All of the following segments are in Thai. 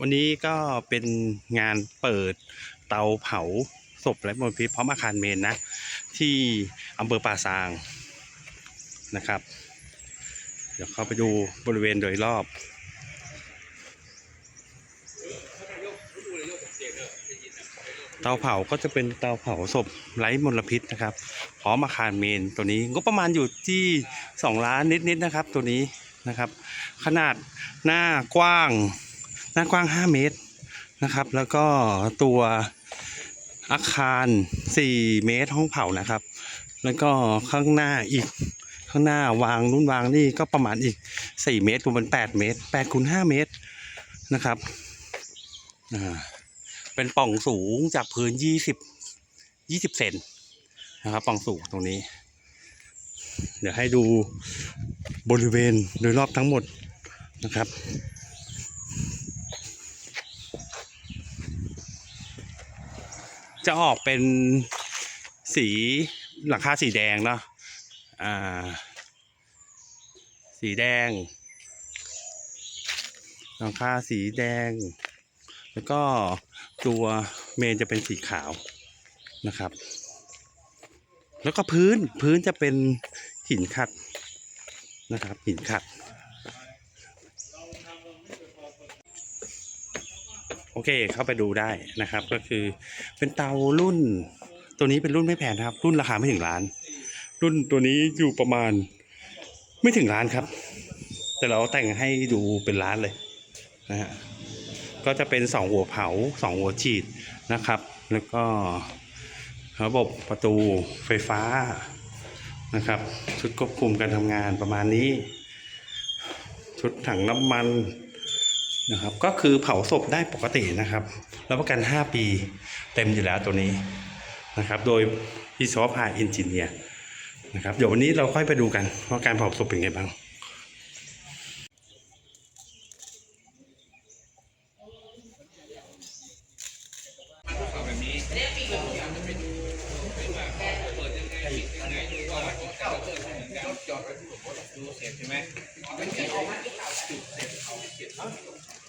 วันนี้ก็เป็นงานเปิดเตาเผาศพและมลพิษพร้อมอาคารเมนนะ ที่อำเภอป่าซางนะครับ เดี๋ยวเข้าไปดูบริเวณโดยรอบเตาเผาก็จะเป็นเตาเผาศพไร้มลพิษนะครับ พร้อมอาคารเมนตัวนี้งบประมาณอยู่ที่ 2 ล้านนิดๆนะครับ ตัวนี้นะครับ ขนาดหน้ากว้าง หน้ากว้าง 5 เมตรนะครับ แล้วก็ตัวอาคาร 4 เมตรห้องเผานะครับ แล้วก็ข้างหน้าอีกข้างหน้าวางนู่นวางนี่ก็ประมาณอีก 4 เมตรรวมเป็น8เมตร8คูณ5เมตรนะครับอ่าเป็นปล่องสูงจากพื้น 20 20 เซนนะครับปล่องสูงตรงนี้ เดี๋ยวให้ดูบริเวณโดยรอบทั้งหมดนะครับ จะออกเป็นสีหลังคาสีแดงเนาะอ่า สีแดง หลังคาสีแดง แล้วก็ตัวเมนจะเป็นสีขาวนะครับ แล้วก็พื้นพื้นจะเป็นหินขัดนะครับ หินขัด โอเค เข้าไปดูได้นะครับ ก็คือเป็นเตารุ่น ตัวนี้เป็นรุ่นไม่แพงนครับ รุ่นราคาไม่ถึงล้าน รุ่นตัวนี้อยู่ประมาณไม่ถึงล้านครับ แต่เราแต่งให้ดูเป็นล้านเลยนะฮะก็จะเป็นสองหัวเผาสองหัวฉีดนะครับ แล้วก็ระบบประตูไฟฟ้านะครับ ชุดควบคุมการทำงานประมาณนี้ ชุดถังน้ำมัน นะครับ ก็คือเผาศพได้ปกตินะครับรับประกัน 5 ปีเต็มอยู่แล้วตัวนี้นะครับ โดยพิศวภาเอนจิเนียร์นะครับเดี๋ยววันนี้เราค่อยไปดูกันว่าการเผาศพเป็นไงบ้างอะระหังสัมมาสัมพุทโธภะคะวาพุทธังภะคะวันตังอะภิวาเทมิมัสสามิสุปฏิปังสัมมาธัมมานิธัมมาธัมมาสัพพติมาธัมมาสัพพติตาธัมมารุปิโนธัมม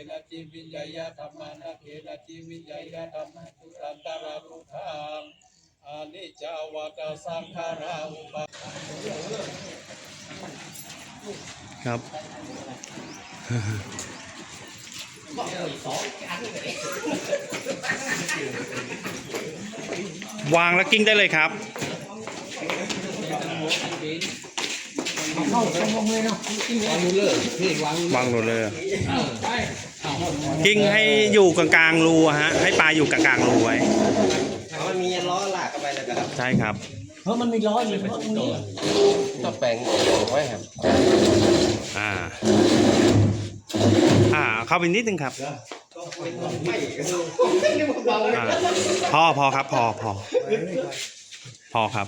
รุพุทธะธรรมะเถนะจิวิญญายะธัมมานะเถนะจิวิญญายะธัมมาตุสันตรารุทังอานิจจาวัตสังขาราอุปาครับวางแล้วกิ้งได้เลยครับเข้าสมองเลยเนาะวางรูเลอร์พี่วางวางโรลเลอร์ กิ้งให้อยู่กลางๆรูอะฮะให้ปลาอยู่กลางๆรูไว้มันมีล้อลากเข้าไปเลยครับ ใช่ครับ เพราะมันมีล้ออยู่เพราะตรงนี้ต้องแปลงไว้ครับอ่า อ่า เข้าไปนิดนึงครับอ่าพอพอครับ พอพอพอครับ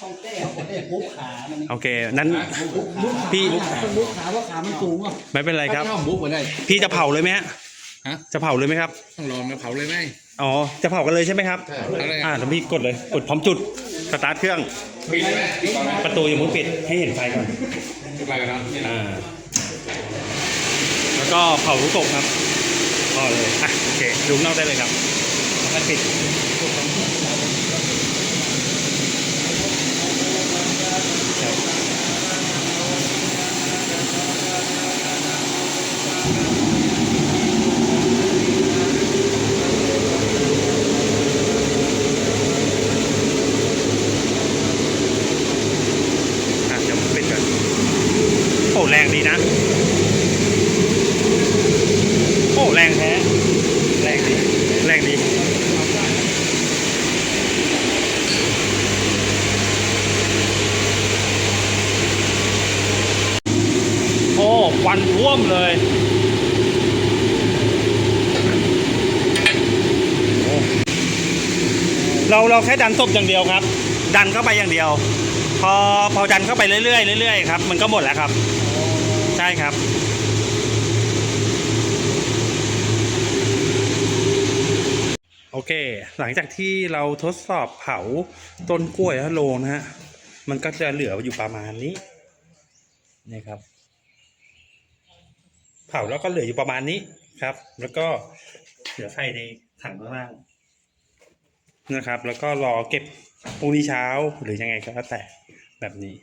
ถามว่าเขาของแก้วเขาได้ปุ๊บขามันโอเค นั้นพี่ต้องลุกขาว่าขามันสูงอะไม่เป็นไรครับถ้าบุ๊กมาได้ พี่จะเผาเลยไหมฮะฮะ จะเผาเลยไหมครับ ต้องรอมาเผาเลยไหมอ๋อ จะเผากันเลยใช่ไหมครับเอาเลยอ่าเดี๋ยวพี่กดเลย กดพร้อมจุด สตาร์ทเครื่องปิดเลยไหมปิดก่อนไหมประตูยังไม่ปิด ให้เห็นไฟก่อนปิดไปกันนะอ่า แล้วก็เผาลูกกบครับพอเลย อะ โอเค ดูข้างนอกได้เลยครับแล้วปิดครับอะเดี๋ยวผมปิด ก่อนโอ้แรงดีนะันท่วมเลยเราเราแค่ดันศพอย่างเดียวครับ ดันเข้าไปอย่างเดียว พอพอดันเข้าไปเรื่อยๆเรื่อยๆครับมันก็หมดแล้วครับ ใช่ครับโอเค หลังจากที่เราทดสอบเผาต้นกล้วยและโลนะฮะ มันก็จะเหลืออยู่ประมาณนี้นี่ครับ เผาแล้วก็เหลืออยู่ประมาณนี้ครับ แล้วก็เหลือไฟในถังข้างล่างนะครับ แล้วก็รอเก็บพรุ่งนี้เช้าหรือยังไงก็แล้วแต่แบบนี้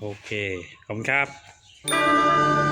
โอเค ขอบคุณครับ